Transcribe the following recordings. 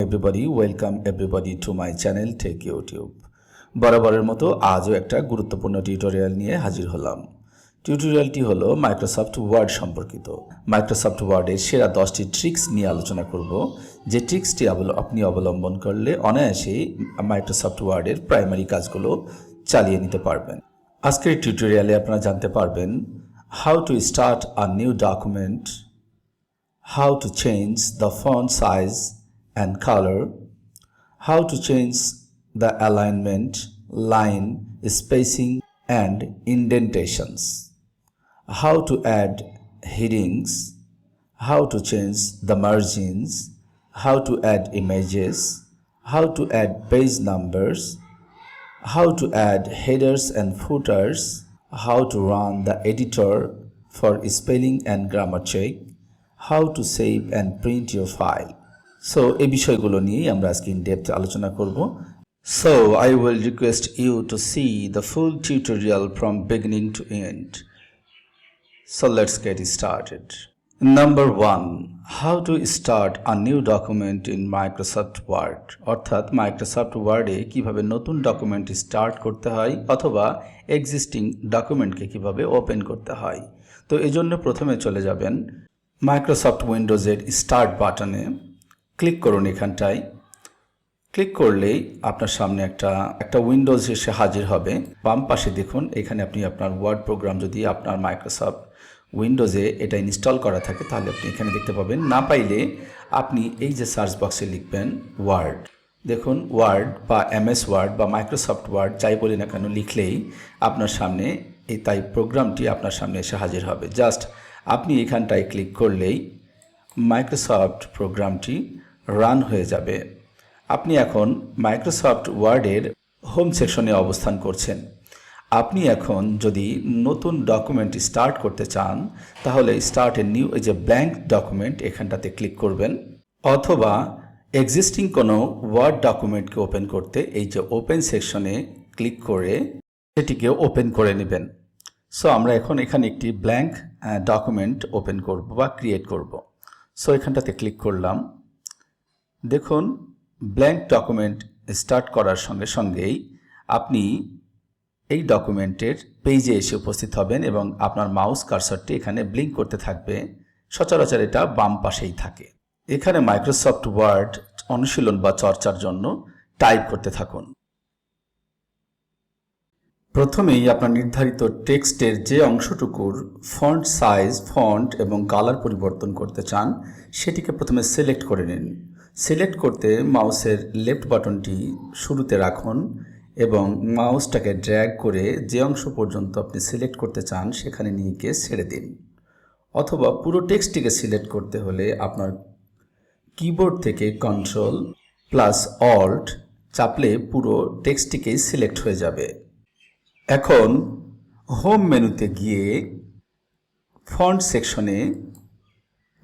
Everybody welcome everybody to my channel tech YouTube বরাবরের মতো আজও একটা গুরুত্বপূর্ণ টিউটোরিয়াল নিয়ে হাজির হলাম। টিউটোরিয়ালটি হলো মাইক্রোসফট ওয়ার্ড সম্পর্কিত। মাইক্রোসফট ওয়ার্ডের সেরা দশটি ট্রিক্স নিয়ে আলোচনা করব, যে ট্রিক্সটি আপনি অবলম্বন করলে অনায়াসেই মাইক্রোসফট ওয়ার্ডের প্রাইমারি কাজগুলো চালিয়ে নিতে পারবেন। আজকের টিউটোরিয়ালে আপনারা জানতে পারবেন how to start a new document how to change the font size and color, how to change the alignment, line, spacing, and indentations, how to add headings, how to change the margins, how to add images, how to add page numbers, how to add headers and footers, how to run the editor for spelling and grammar check, how to save and print your file. So এই বিষয়গুলো নিয়েই আমরা আজকে in depth আলোচনা করব। So I will request you to see the full tutorial from beginning to end So, let's get started number one how to start a new document in Microsoft Word অর্থাৎ Microsoft ওয়ার্ডে কীভাবে নতুন document start করতে হয় অথবা existing ডকুমেন্টকে কীভাবে open করতে হয়। তো এই জন্য প্রথমে চলে যাবেন মাইক্রোসফট উইন্ডোজের স্টার্ট বাটনে ক্লিক করুন এখানটায়। ক্লিক করলেই আপনার সামনে একটা একটা উইন্ডোজ এসে হাজির হবে। বাম পাশে দেখুন, এখানে আপনি আপনার ওয়ার্ড প্রোগ্রাম যদি আপনার মাইক্রোসফট উইন্ডোজে এটা ইনস্টল করা থাকে, তাহলে আপনি এখানে দেখতে পাবেন। না পাইলে আপনি এই যে সার্চ বক্সে লিখবেন ওয়ার্ড। দেখুন, ওয়ার্ড বা এমএস ওয়ার্ড বা মাইক্রোসফট ওয়ার্ড, যাই বলি না কেন, লিখলেই আপনার সামনে এই তাই প্রোগ্রামটি আপনার সামনে এসে হাজির হবে। জাস্ট আপনি এখানটায় ক্লিক করলেই মাইক্রোসফট প্রোগ্রামটি রান হয়ে যাবে। আপনি এখন মাইক্রোসফট ওয়ার্ডের হোম সেকশনে অবস্থান করছেন। আপনি এখন যদি নতুন ডকুমেন্ট স্টার্ট করতে চান, তাহলে স্টার্ট এ নিউ এই যে ব্ল্যাঙ্ক ডকুমেন্ট এখানটাতে ক্লিক করবেন। অথবা এক্সিস্টিং কোনো ওয়ার্ড ডকুমেন্টকে ওপেন করতে এই যে ওপেন সেকশনে ক্লিক করে সেটিকে ওপেন করে নেবেন। সো আমরা এখন এখানে একটি ব্ল্যাঙ্ক ডকুমেন্ট ওপেন করব বা ক্রিয়েট করব। সো এখানটাতে ক্লিক করলাম। দেখুন ব্ল্যাঙ্ক ডকুমেন্ট স্টার্ট করার সঙ্গে সঙ্গেই আপনি এই ডকুমেন্টের পেজে এসে উপস্থিত হবেন এবং আপনার মাউস কারসরটি এখানে ব্লিঙ্ক করতে থাকবে। সচরাচর এটা বাম পাশেই থাকে। এখানে মাইক্রোসফট ওয়ার্ড অনুশীলন বা চর্চার জন্য টাইপ করতে থাকুন। প্রথমেই আপনার নির্ধারিত টেক্সটের যে অংশটুকুর ফন্ট সাইজ ফন্ট এবং কালার পরিবর্তন করতে চান, সেটিকে প্রথমে সিলেক্ট করে নিন। সিলেক্ট করতে মাউসের লেফট বাটনটি শুরুতে রাখুন এবং মাউসটাকে ড্র্যাগ করে যে অংশ পর্যন্ত আপনি সিলেক্ট করতে চান সেখানে নিয়ে গিয়ে ছেড়ে দিন। অথবা পুরো টেক্সটটিকে সিলেক্ট করতে হলে আপনার কিবোর্ড থেকে কন্ট্রোল প্লাস অল্ট চাপলে পুরো টেক্সটটিকেই সিলেক্ট হয়ে যাবে। এখন হোম মেনুতে গিয়ে ফন্ট সেকশনে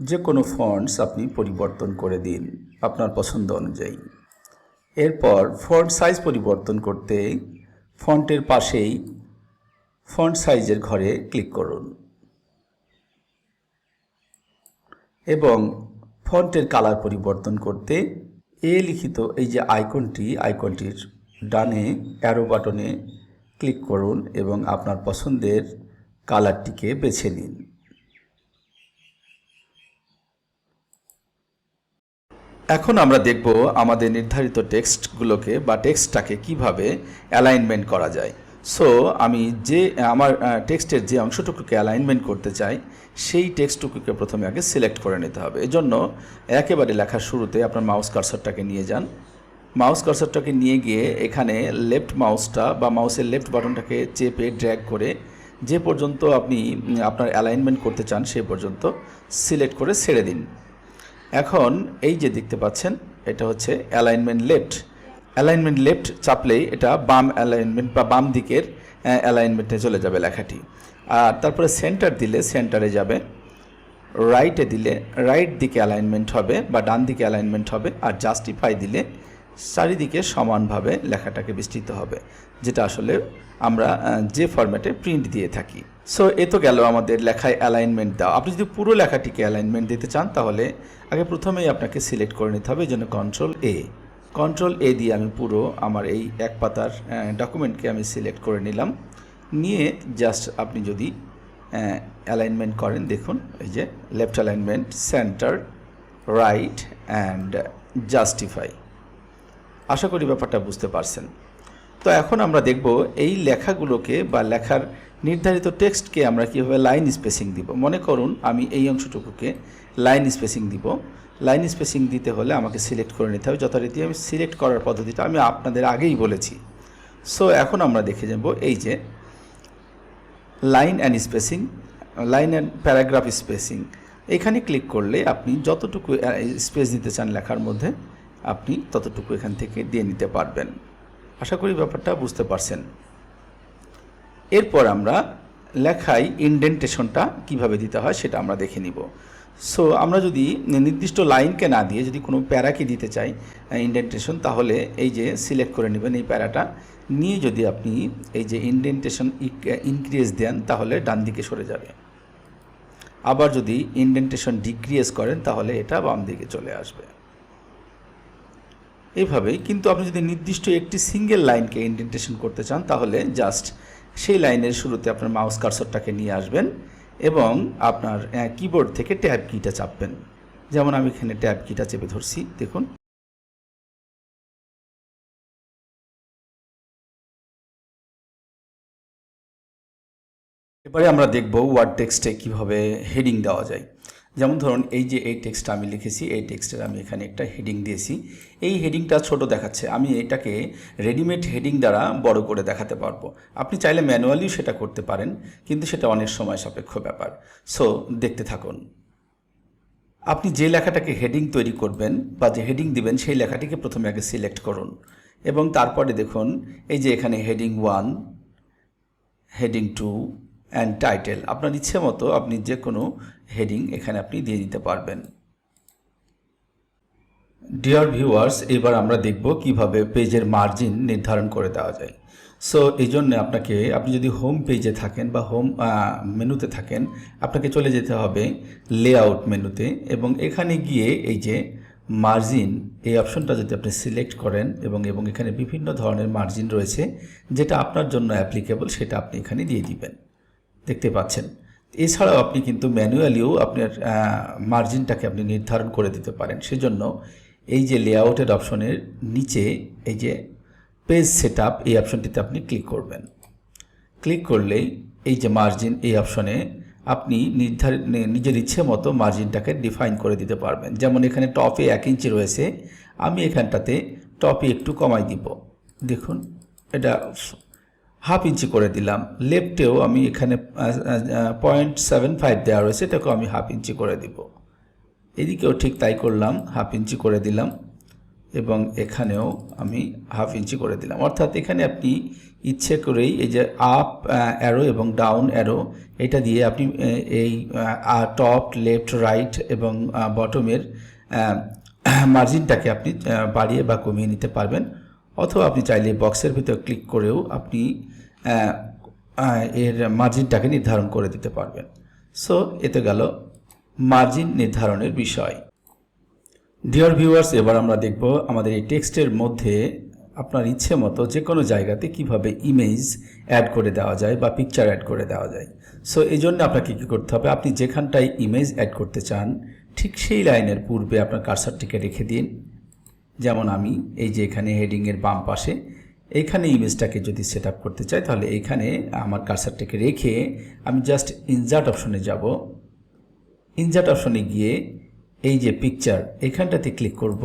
যে কোনো ফন্টস আপনি পরিবর্তন করে দিন আপনার পছন্দ অনুযায়ী। এরপর ফন্ট সাইজ পরিবর্তন করতে ফন্টের পাশেই ফন্ট সাইজের ঘরে ক্লিক করুন। এবং ফন্টের কালার পরিবর্তন করতে এ লিখিত এই যে আইকনটি আইকনটির ডানে অ্যারো বাটনে ক্লিক করুন এবং আপনার পছন্দের কালারটিকে বেছে নিন। এখন আমরা দেখব আমাদের নির্ধারিত টেক্সটগুলোকে বা টেক্সটটাকে কীভাবে অ্যালাইনমেন্ট করা যায়। সো আমি যে, আমার টেক্সটের যে অংশটুকুকে অ্যালাইনমেন্ট করতে চাই, সেই টেক্সটটুকুকে প্রথমে আগে সিলেক্ট করে নিতে হবে। এজন্য একেবারে লেখার শুরুতে আপনার মাউস কার্সারটাকে নিয়ে যান। মাউস কার্সারটাকে নিয়ে গিয়ে এখানে লেফট মাউসটা বা মাউসের লেফট বাটনটাকে চেপে ড্র্যাগ করে যে পর্যন্ত আপনি আপনার অ্যালাইনমেন্ট করতে চান, সে পর্যন্ত সিলেক্ট করে ছেড়ে দিন। এখন এই যে দেখতে পাচ্ছেন, এটা হচ্ছে অ্যালাইনমেন্ট লেফট অ্যালাইনমেন্ট লেফট চাপলেই এটা বাম অ্যালাইনমেন্ট বা বাম দিকের অ্যালাইনমেন্টে চলে যাবে লেখাটি। আর তারপরে সেন্টার দিলে সেন্টারে যাবে রাইটে দিলে রাইট দিকে অ্যালাইনমেন্ট হবে বা ডান দিকে অ্যালাইনমেন্ট হবে, আর জাস্টিফাই দিলে চারিদিকে সমানভাবে লেখাটাকে বিস্তৃত হবে, যেটা আসলে আমরা যে ফরম্যাটে প্রিন্ট দিয়ে থাকি। সো এ তো গেল আমাদের লেখায় অ্যালাইনমেন্ট দেওয়া। আপনি যদি পুরো লেখাটিকে অ্যালাইনমেন্ট দিতে চান, তাহলে আগে প্রথমেই আপনাকে সিলেক্ট করে নিতে হবে জন্য কন্ট্রোল এ কন্ট্রোল এ দিয়ে আমি পুরো আমার এই এক পাতার ডকুমেন্টকে আমি সিলেক্ট করে নিলাম। নিয়ে জাস্ট আপনি যদি অ্যালাইনমেন্ট করেন, দেখুন, এই যে left alignment centre right and justify আশা করি ব্যাপারটা বুঝতে পারছেন। তো এখন আমরা দেখব এই লেখাগুলোকে বা লেখার নির্ধারিত টেক্সটকে আমরা কীভাবে লাইন স্পেসিং দিব। মনে করুন আমি এই অংশটুকুকে লাইন স্পেসিং দিব। লাইন স্পেসিং দিতে হলে আমাকে সিলেক্ট করে নিতে হবে। যথারীতি আমি সিলেক্ট করার পদ্ধতিটা আমি আপনাদের আগেই বলেছি। সো এখন আমরা দেখে যাব এই যে line and spacing, line and paragraph spacing. এখানে ক্লিক করলে আপনি যতটুকু স্পেস দিতে চান লেখার মধ্যে আপনি ততটুকু এখান থেকে দিয়ে নিতে পারবেন। আশা করি ব্যাপারটা বুঝতে পারছেন। এরপর আমরা লেখায় ইনডেন্টেশনটা কীভাবে দিতে হয় সেটা আমরা দেখে নিব। সো আমরা যদি নির্দিষ্ট লাইনকে না দিয়ে যদি কোনো প্যারাকে দিতে চাই ইনডেন্টেশন তাহলে এই যে সিলেক্ট করে নেবেন এই প্যারাটা। নিয়ে যদি আপনি এই যে ইনডেন্টেশন ইনক্রিজ দেন, তাহলে ডান দিকে সরে যাবে। আবার যদি ইনডেন্টেশন ডিক্রিজ করেন, তাহলে এটা বাম দিকে চলে আসবে। এইভাবেই কিন্তু আপনি যদি নির্দিষ্ট একটি সিঙ্গেল লাইনকে ইন্ডেন্টেশন করতে চান, তাহলে জাস্ট সেই লাইনের শুরুতে আপনার মাউস কার্সরটাকে নিয়ে আসবেন এবং আপনার কিবোর্ড থেকে ট্যাব কিটা চাপবেন। যেমন আমি এখানে ট্যাব কিটা চেপে ধরছি, দেখুন। এবারে আমরা দেখব ওয়ার্ড টেক্সটে কীভাবে হেডিং দেওয়া যায়। যেমন ধরুন এই যে এই টেক্সটটা আমি লিখেছি, এই টেক্সটের আমি এখানে একটা হেডিং দিয়েছি। এই হেডিংটা ছোট দেখাচ্ছে, আমি এটাকে রেডিমেড হেডিং দ্বারা বড় করে দেখাতে পারব। আপনি চাইলে ম্যানুয়ালিও সেটা করতে পারেন, কিন্তু সেটা অনেক সময় সাপেক্ষ ব্যাপার। সো দেখতে থাকুন। আপনি যে লেখাটাকে হেডিং তৈরি করবেন বা যে হেডিং দিবেন, সেই লেখাটিকে প্রথমে আগে সিলেক্ট করুন। এবং তারপরে দেখুন, এই যে এখানে heading one heading two and title আপনার ইচ্ছে মতো আপনি যে কোনো হেডিং এখানে আপনি দিয়ে দিতে পারবেন। ডিয়ার ভিউয়ার্স এবার আমরা দেখব কীভাবে পেজের মার্জিন নির্ধারণ করে দেওয়া যায়। সো এই জন্য আপনাকে, আপনি যদি হোম পেজে থাকেন বা হোম মেনুতে থাকেন, আপনাকে চলে যেতে হবে লেআউট মেনুতে এবং এখানে গিয়ে এই যে মার্জিন এই অপশনটা যদি আপনি সিলেক্ট করেন এবং এবং এখানে বিভিন্ন ধরনের মার্জিন রয়েছে, যেটা আপনার জন্য অ্যাপ্লিকেবল সেটা আপনি এখানে দিয়ে দিবেন। দেখতে পাচ্ছেন। এছাড়াও আপনি কিন্তু ম্যানুয়ালিও আপনার মার্জিনটাকে আপনি নির্ধারণ করে দিতে পারেন। সেজন্য এই যে লেআউটের অপশনের নিচে এই যে পেজ সেট আপ এই অপশনটিতে আপনি ক্লিক করবেন। ক্লিক করলেই এই যে মার্জিন এই অপশনে আপনি নির্ধারিত নিজের ইচ্ছে মতো মার্জিনটাকে ডিফাইন করে দিতে পারবেন। যেমন এখানে টপে এক ইঞ্চি রয়েছে, আমি এখানটাতে টপে একটু কমাই দিব। দেখুন, এটা হাফ ইঞ্চি করে দিলাম। লেফটেও আমি এখানে পয়েন্ট সেভেন ফাইভ দেওয়া রয়েছে এটাকেও আমি হাফ ইঞ্চি করে দিব। এদিকেও ঠিক তাই করলাম, হাফ ইঞ্চি করে দিলাম এবং এখানেও আমি হাফ ইঞ্চি করে দিলাম। অর্থাৎ এখানে আপনি ইচ্ছে করেই এই যে আপ অ্যারো এবং ডাউন অ্যারো এটা দিয়ে আপনি এই টপ লেফট রাইট এবং বটমের মার্জিনটাকে আপনি বাড়িয়ে বা কমিয়ে নিতে পারবেন। অথবা আপনি চাইলে বক্সের ভিতর ক্লিক করেও আপনি এর মার্জিনটাকে নির্ধারণ করে দিতে পারবেন। সো এতে গেল মার্জিন নির্ধারণের বিষয়। ডিয়ার ভিউয়ার্স এবার আমরা দেখব আমাদের এই টেক্সটের মধ্যে আপনার ইচ্ছে মতো যে কোনো জায়গাতে কীভাবে ইমেজ অ্যাড করে দেওয়া যায় বা পিকচার অ্যাড করে দেওয়া যায়। সো এই জন্য আপনাকে কী করতে হবে, আপনি যেখানটায় ইমেজ অ্যাড করতে চান, ঠিক সেই লাইনের পূর্বে আপনার কারসারটিকে রেখে দিন। যেমন আমি, এই যে এখানে হেডিংয়ের বাম পাশে, এইখানে ইমেজটাকে যদি সেট করতে চাই, তাহলে এইখানে আমার কারসারটাকে রেখে আমি জাস্ট ইনজার্ট অপশনে যাব। ইনজার্ট অপশনে গিয়ে এই যে পিকচার এখানটাতে ক্লিক করব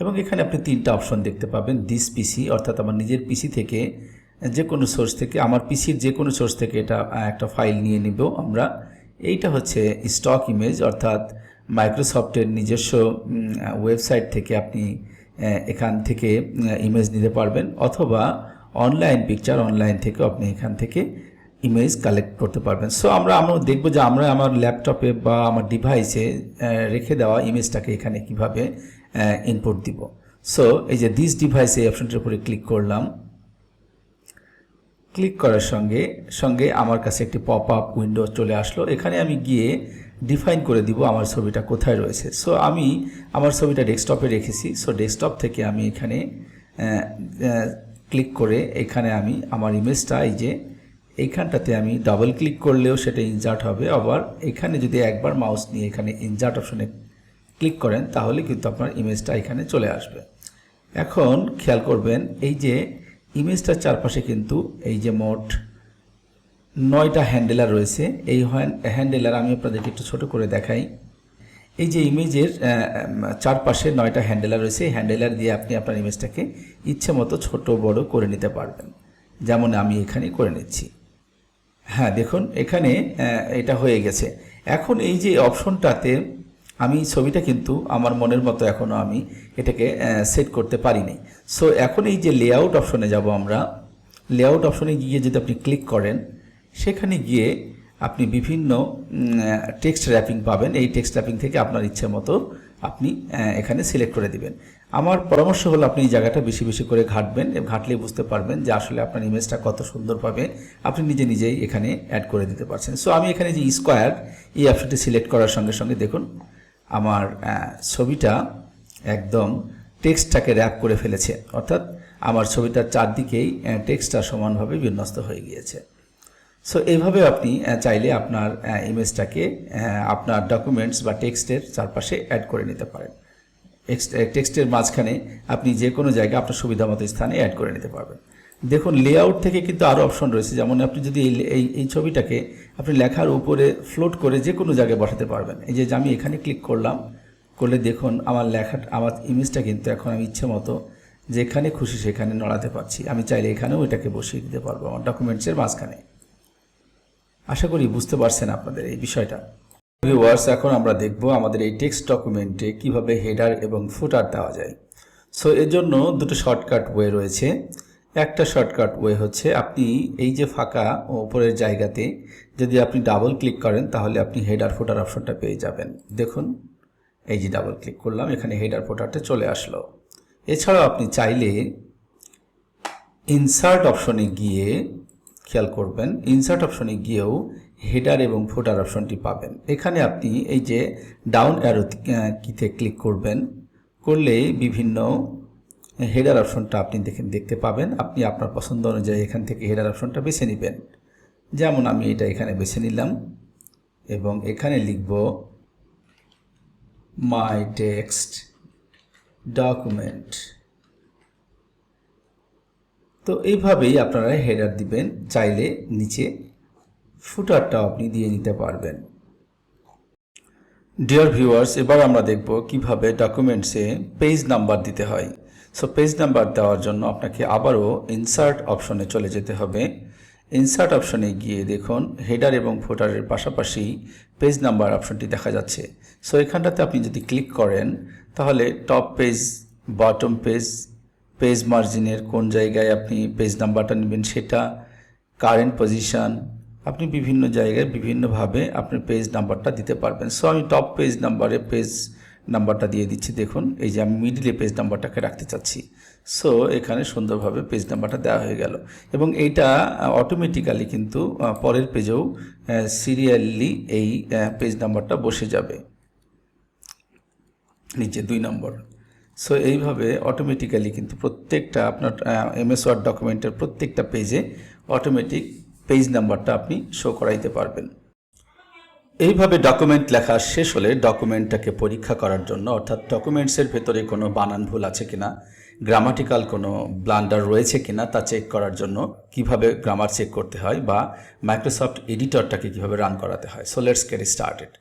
এবং এখানে আপনি তিনটা অপশন দেখতে পাবেন দিস পিসি অর্থাৎ আমার নিজের পিসি থেকে, যে কোনো সোর্স থেকে, আমার পিসির যে কোনো সোর্স থেকে এটা একটা ফাইল নিয়ে নিব আমরা। এইটা হচ্ছে স্টক ইমেজ অর্থাৎ মাইক্রোসফটের নিজস্ব ওয়েবসাইট থেকে আপনি এখান থেকে ইমেজ নিতে পারবেন অথবা অনলাইন পিকচার অনলাইন থেকেও আপনি এখান থেকে ইমেজ কালেক্ট করতে পারবেন। সো আমরা আমরা দেখব যে আমরা আমার ল্যাপটপে বা আমার ডিভাইসে রেখে দেওয়া ইমেজটাকে এখানে কীভাবে ইনপুট দিব। সো এই যে দিস ডিভাইস এই অপশনটির উপরে ক্লিক করলাম। ক্লিক করার সঙ্গে সঙ্গে আমার কাছে একটি পপ আপ উইন্ডো চলে আসলো। এখানে আমি গিয়ে ডিফাইন করে দিব আমার ছবিটা কোথায় রয়েছে। সো আমি আমার ছবিটা ডেস্কটপে রেখেছি। সো ডেস্কটপ থেকে আমি এখানে ক্লিক করে এখানে আমি আমার ইমেজটা এই যে এইখানটাতে আমি ডাবল ক্লিক করলেও সেটা ইনজার্ট হবে। আবার এখানে যদি একবার মাউস নিয়ে এখানে ইনজার্ট অপশনে ক্লিক করেন, তাহলে কিন্তু আপনার ইমেজটা এখানে চলে আসবে। এখন খেয়াল করবেন, এই যে ইমেজটার চারপাশে কিন্তু এই যে মোট নয়টা হ্যান্ডেলার রয়েছে। এই হ্যান্ডেলার আমি আপনাদেরকে একটু ছোট করে দেখাই। এই যে ইমেজের চারপাশে নয়টা হ্যান্ডেলার রয়েছে। এই হ্যান্ডেলার দিয়ে আপনি আপনার ইমেজটাকে ইচ্ছে মতো ছোট, বড় করে নিতে পারবেন। যেমন আমি এখানে করে নিচ্ছি। হ্যাঁ দেখুন, এখানে এটা হয়ে গেছে। এখন এই যে অপশনটাতে আমি ছবিটা কিন্তু আমার মনের মতো এখনও আমি এটাকে সেট করতে পারিনি। সো এখন এই যে লেআউট অপশনে যাব আমরা। লেআউট অপশনে গিয়ে যদি আপনি ক্লিক করেন সেখানে গিয়ে আপনি বিভিন্ন টেক্সট র্যাপিং পাবেন। এই টেক্সট র্যাপিং থেকে আপনার ইচ্ছে মতো আপনি এখানে সিলেক্ট করে দিবেন। আমার পরামর্শ হলো আপনি এই জায়গাটা বেশি বেশি করে ঘাটবেন এবং ঘাটলেই বুঝতে পারবেন যে আসলে আপনার ইমেজটা কত সুন্দরভাবে আপনি নিজে নিজেই এখানে অ্যাড করে দিতে পারছেন। সো আমি এখানে যে স্কোয়ার এই অপশনটি সিলেক্ট করার সঙ্গে সঙ্গে দেখুন, আমার ছবিটা একদম টেক্সটটাকে র্যাপ করে ফেলেছে। অর্থাৎ আমার ছবিটার চারদিকেই টেক্সটটা সমানভাবে বিন্যস্ত হয়ে গিয়েছে। সো এইভাবে আপনি চাইলে আপনার ইমেজটাকে আপনার ডকুমেন্টস বা টেক্সটের চারপাশে অ্যাড করে নিতে পারেন। টেক্সটের মাঝখানে আপনি যে কোনো জায়গায় আপনার সুবিধা মতো স্থানে অ্যাড করে নিতে পারবেন। দেখুন লেআউট থেকে কিন্তু আরও অপশন রয়েছে। যেমন আপনি যদি এই এই এই ছবিটাকে আপনি লেখার উপরে ফ্লোট করে যে কোনো জায়গায় বসাতে পারবেন। এই যে আমি এখানে ক্লিক করলাম, করলে দেখুন আমার লেখা আমার ইমেজটা কিন্তু এখন আমি ইচ্ছে মতো যেখানে খুশি সেখানে নড়াতে পারছি। আমি চাইলে এখানেও এটাকে বসিয়ে দিতে পারব, আমার ডকুমেন্টসের মাঝখানে। আশা করি বুঝতে পারছেন আপনাদের এই বিষয়টা। ভিউয়ার্স এখন আমরা দেখব আমাদের এই টেক্সট ডকুমেন্টে কীভাবে হেডার এবং ফুটার দেওয়া যায়। সো এর জন্য দুটো শর্টকাট ওয়ে রয়েছে। একটা শর্টকাট ওয়ে হচ্ছে আপনি এই যে ফাঁকা ও উপরের জায়গাতে যদি আপনি ডাবল ক্লিক করেন, তাহলে আপনি হেডার ফুটার অপশনটা পেয়ে যাবেন। দেখুন, এই যে ডাবল ক্লিক করলাম, এখানে হেডার ফুটারটা চলে আসলো। এছাড়াও আপনি চাইলে ইনসার্ট অপশনে গিয়ে খেয়াল করবেন ইনসার্ট অপশনে গিয়েও হেডার এবং ফুটার অপশনটি পাবেন। এখানে আপনি এই যে ডাউন অ্যারো কিতে ক্লিক করবেন করলে বিভিন্ন হেডার অপশনটা আপনি দেখেন দেখতে পাবেন। আপনি আপনার পছন্দ অনুযায়ী এখান থেকে হেডার অপশনটা বেছে নেবেন। যেমন আমি এটা এখানে বেছে নিলাম এবং এখানে লিখব মাই টেক্সট ডকুমেন্ট তো এইভাবেই আপনারা হেডার দিবেন, চাইলে নিচে ফুটারটাও আপনি দিয়ে নিতে পারবেন। ডিয়ার ভিউয়ার্স এবার আমরা দেখব কীভাবে ডকুমেন্টসে পেজ নাম্বার দিতে হয়। সো পেজ নাম্বার দেওয়ার জন্য আপনাকে আবারও ইনসার্ট অপশনে চলে যেতে হবে। ইনসার্ট অপশনে গিয়ে দেখুন হেডার এবং ফুটারের পাশাপাশি পেজ নাম্বার অপশনটি দেখা যাচ্ছে। সো এখানটাতে আপনি যদি ক্লিক করেন, তাহলে top page bottom page page মার্জিনের কোন জায়গায় আপনি পেজ নাম্বারটা নেবেন সেটা কারেন্ট পজিশন আপনি বিভিন্ন জায়গায় বিভিন্নভাবে আপনি পেজ নাম্বারটা দিতে পারবেন। সো আমি টপ পেজ নাম্বারে পেজ নাম্বারটা দিয়ে দিচ্ছি। দেখুন, এই যে আমি মিডিলে পেজ নাম্বারটাকে রাখতে চাচ্ছি। সো এখানে সুন্দরভাবে পেজ নাম্বারটা দেওয়া হয়ে গেল। এবং এইটা অটোমেটিক্যালি কিন্তু পরের পেজেও সিরিয়ালি এই পেজ নাম্বারটা বসে যাবে। নিচে দুই নম্বর। সো এইভাবে অটোমেটিক্যালি কিন্তু প্রত্যেকটা আপনার এমএস ওয়ার্ড ডকুমেন্টের প্রত্যেকটা পেজে অটোমেটিক পেজ নাম্বারটা আপনি শো করাইতে পারবেন। এইভাবে ডকুমেন্ট লেখা শেষ হলে ডকুমেন্টটাকে পরীক্ষা করার জন্য, অর্থাৎ ডকুমেন্টসের ভেতরে কোনো বানান ভুল আছে কিনা গ্রামাটিক্যাল কোনো ব্লান্ডার রয়েছে কিনা তা চেক করার জন্য কীভাবে গ্রামার চেক করতে হয় বা মাইক্রোসফট এডিটরটাকে কীভাবে রান করাতে হয়। সো লেটস স্টার্টেড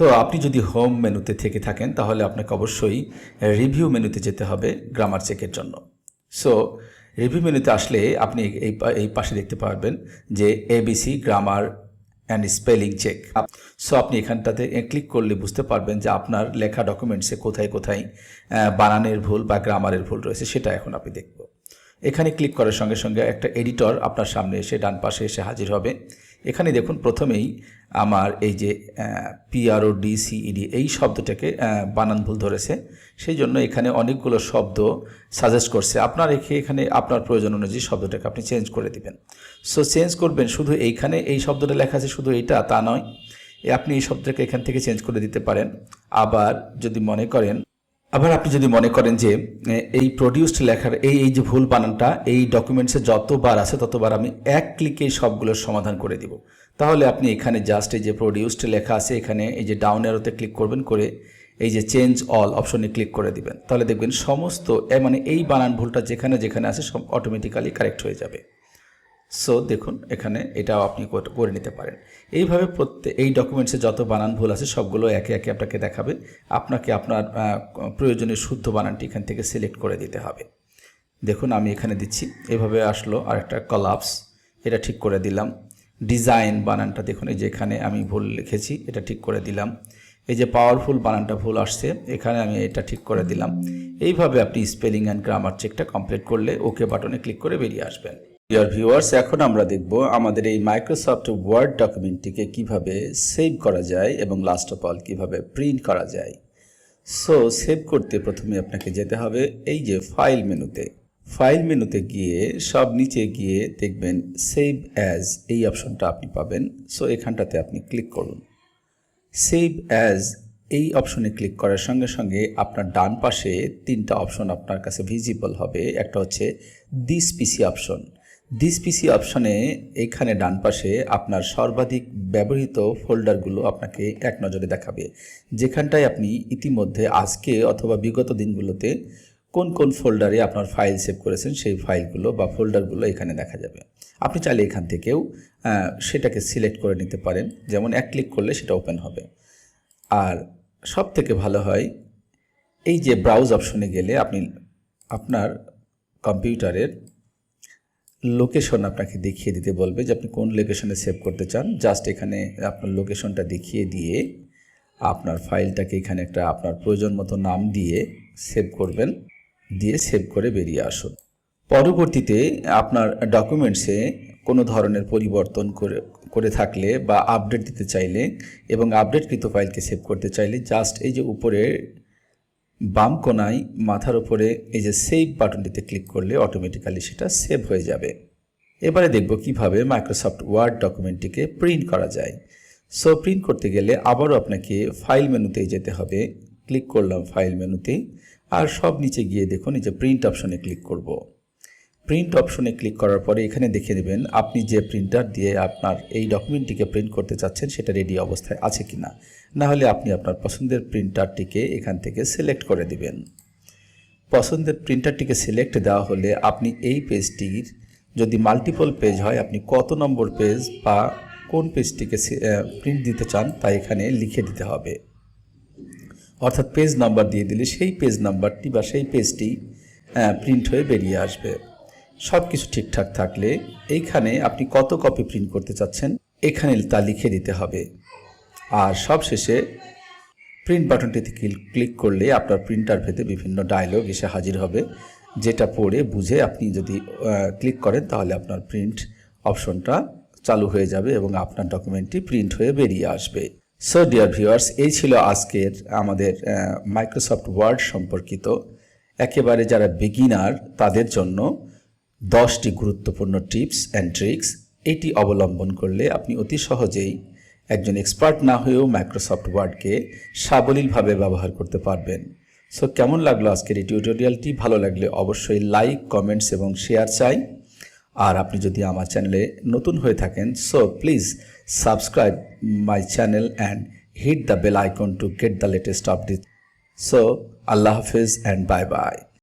তো আপনি যদি হোম মেনুতে থেকে থাকেন, তাহলে আপনাকে অবশ্যই রিভিউ মেনুতে যেতে হবে গ্রামার চেকের জন্য। সো রিভিউ মেনুতে আসলে আপনি এই এই পাশে দেখতে পারবেন যে ABC grammar and spelling check so আপনি এখানটাতে ক্লিক করলে বুঝতে পারবেন যে আপনার লেখা ডকুমেন্টসে কোথায় কোথায় বানানের ভুল বা গ্রামারের ভুল রয়েছে, সেটা এখন আপনি দেখব। এখানে ক্লিক করার সঙ্গে সঙ্গে একটা এডিটর আপনার সামনে এসে ডান পাশে এসে হাজির হবে। এখানে দেখুন প্রথমেই আমার এই যে পিআরও ডিসিইডি এই শব্দটাকে বানান ভুল ধরেছে। সেই জন্য এখানে অনেকগুলো শব্দ সাজেস্ট করছে। আপনার এখে এখানে আপনার প্রয়োজন অনুযায়ী শব্দটাকে আপনি চেঞ্জ করে দিবেন। সো চেঞ্জ করবেন শুধু এইখানে এই শব্দটা লেখা আছে শুধু এইটা, তা নয়। আপনি এই শব্দটাকে এখান থেকে চেঞ্জ করে দিতে পারেন। আবার যদি মনে করেন আবার আপনি যদি মনে করেন যে এই প্রডিউসড লেখার এই এই যে ভুল বানানটা, এই ডকুমেন্টসে যতবার আছে ততবার আমি এক ক্লিকে সবগুলোর সমাধান করে দিব। তাহলে আপনি এখানে জাস্ট এই যে প্রডিউসড লেখা আছে, এখানে এই যে ডাউন এরোতে ক্লিক করবেন করে এই যে চেঞ্জ অল অপশনে ক্লিক করে দিবেন। তাহলে দেখবেন সমস্ত মানে এই বানান ভুলটা যেখানে যেখানে আছে সব অটোমেটিক্যালি কারেক্ট হয়ে যাবে। সো দেখুন, এখানে এটাও আপনি কর- নিতে পারেন। এইভাবে প্রত্যেক এই ডকুমেন্টসে যত বানান ভুল আছে, সবগুলো একে একে আপনাকে দেখাবে। আপনাকে আপনার প্রয়োজনীয় শুদ্ধ বানানটি এখান থেকে সিলেক্ট করে দিতে হবে। দেখুন, আমি এখানে দিচ্ছি। এভাবে আসলো আর একটা কলাপস এটা ঠিক করে দিলাম। ডিজাইন বানানটা দেখুন, এই যে এখানে আমি ভুল লিখেছি, এটা ঠিক করে দিলাম। এই যে পাওয়ারফুল বানানটা ভুল আসছে, এখানে আমি এটা ঠিক করে দিলাম। এইভাবে আপনি স্পেলিং অ্যান্ড গ্রামার চেকটা কমপ্লিট করলে ওকে বাটনে ক্লিক করে বেরিয়ে আসবেন। ডিয়ার ভিউয়ার্স এখন আমরা দেখব আমাদের এই মাইক্রোসফট ওয়ার্ড ডকুমেন্টটিকে কীভাবে সেভ করা যায় এবং লাস্ট অফ অল কীভাবে প্রিন্ট করা যায়। সো সেভ করতে প্রথমে আপনাকে যেতে হবে এই যে ফাইল মেনুতে। ফাইল মেনুতে গিয়ে সব নিচে গিয়ে দেখবেন সেভ অ্যাজ এই অপশনটা আপনি পাবেন। সো এখানটাতে আপনি ক্লিক করুন। সেভ অ্যাজ এই অপশনে ক্লিক করার সঙ্গে সঙ্গে আপনার ডান পাশে তিনটা অপশন আপনার কাছে ভিজিবল হবে। একটা হচ্ছে this PC option this PC অপশনে এখানে ডান পাশে আপনার সর্বাধিক ব্যবহৃত ফোল্ডারগুলো আপনাকে এক নজরে দেখাবে। যেখানটায় আপনি ইতিমধ্যে আজকে অথবা বিগত দিনগুলোতে কোন কোন ফোল্ডারে আপনার ফাইল সেভ করেছেন, সেই ফাইলগুলো বা ফোল্ডারগুলো এখানে দেখা যাবে। আপনি চাইলে এখান থেকেও সেটাকে সিলেক্ট করে নিতে পারেন। যেমন এক ক্লিক করলে সেটা ওপেন হবে। আর সব থেকে ভালো হয়, এই যে ব্রাউজ অপশনে গেলে আপনি আপনার কম্পিউটারের লোকেশন আপনাকে দেখিয়ে দিতে বলবে যে আপনি কোন লোকেশনে সেভ করতে চান। জাস্ট এখানে আপনার লোকেশনটা দেখিয়ে দিয়ে আপনার ফাইলটাকে এখানে একটা আপনার প্রয়োজন মতো নাম দিয়ে সেভ করবেন। দিয়ে সেভ করে বেরিয়ে আসুন। পরবর্তীতে আপনার ডকুমেন্টসে কোনো ধরনের পরিবর্তন করে করে থাকলে বা আপডেট দিতে চাইলে এবং আপডেটকৃত ফাইলকে সেভ করতে চাইলে জাস্ট এই যে উপরে বাম কোনায় মাথার উপরে এই যে সেভ বাটনটিতে ক্লিক করলে অটোমেটিক্যালি সেটা সেভ হয়ে যাবে। এবারে দেখব কীভাবে মাইক্রোসফট ওয়ার্ড ডকুমেন্টটিকে প্রিন্ট করা যায়। সো প্রিন্ট করতে গেলে আবারও আপনাকে ফাইল মেনুতেই যেতে হবে। ক্লিক করলাম ফাইল মেনুতে আর সব নিচে গিয়ে দেখুন এই যে প্রিন্ট অপশনে ক্লিক করব। প্রিন্ট অপশনে ক্লিক করার পরে এখানে দেখে নেবেন আপনি যে প্রিন্টার দিয়ে আপনার এই ডকুমেন্টটিকে প্রিন্ট করতে চাচ্ছেন সেটা রেডি অবস্থায় আছে কি না না হলে আপনি আপনার পছন্দের প্রিন্টারটিকে এখান থেকে সিলেক্ট করে দিবেন। পছন্দের প্রিন্টারটিকে সিলেক্ট দেওয়া হলে আপনি এই পেজটির যদি মাল্টিপল পেজ হয়, আপনি কত নম্বর পেজ বা কোন পেজটিকে প্রিন্ট দিতে চান তা এখানে লিখে দিতে হবে। অর্থাৎ পেজ নাম্বার দিয়ে দিলে সেই পেজ নাম্বারটি বা সেই পেজটি প্রিন্ট হয়ে বেরিয়ে আসবে। সব কিছু ঠিকঠাক থাকলে এইখানে আপনি কত কপি প্রিন্ট করতে চাচ্ছেন, এখানে তা লিখে দিতে হবে। আর সব শেষে প্রিন্ট বাটনটিতে ক্লিক করলে আপনার প্রিন্টার ভেতরে বিভিন্ন ডায়লগ এসে হাজির হবে, যেটা পড়ে বুঝে আপনি যদি ক্লিক করেন তাহলে আপনার প্রিন্ট অপশনটা চালু হয়ে যাবে এবং আপনার ডকুমেন্টটি প্রিন্ট হয়ে বেরিয়ে আসবে। সো ডিয়ার ভিউয়ার্স এই ছিল আজকের আমাদের মাইক্রোসফট ওয়ার্ড সম্পর্কিত। একেবারে যারা বিগিনার তাদের জন্য দশটি গুরুত্বপূর্ণ টিপস অ্যান্ড ট্রিক্স এটি অবলম্বন করলে আপনি অতি সহজেই একজন এক্সপার্ট না হয়েও মাইক্রোসফট ওয়ার্ডকে সাবলীলভাবে ব্যবহার করতে পারবেন। সো কেমন লাগল আজকের এই টিউটোরিয়ালটি ভালো লাগলে অবশ্যই লাইক কমেন্টস এবং শেয়ার চাই। আর আপনি যদি আমার চ্যানেলে নতুন হয়ে থাকেন so please subscribe my channel and hit the bell icon to get the latest update so আল্লাহ হাফিজ অ্যান্ড বাই বাই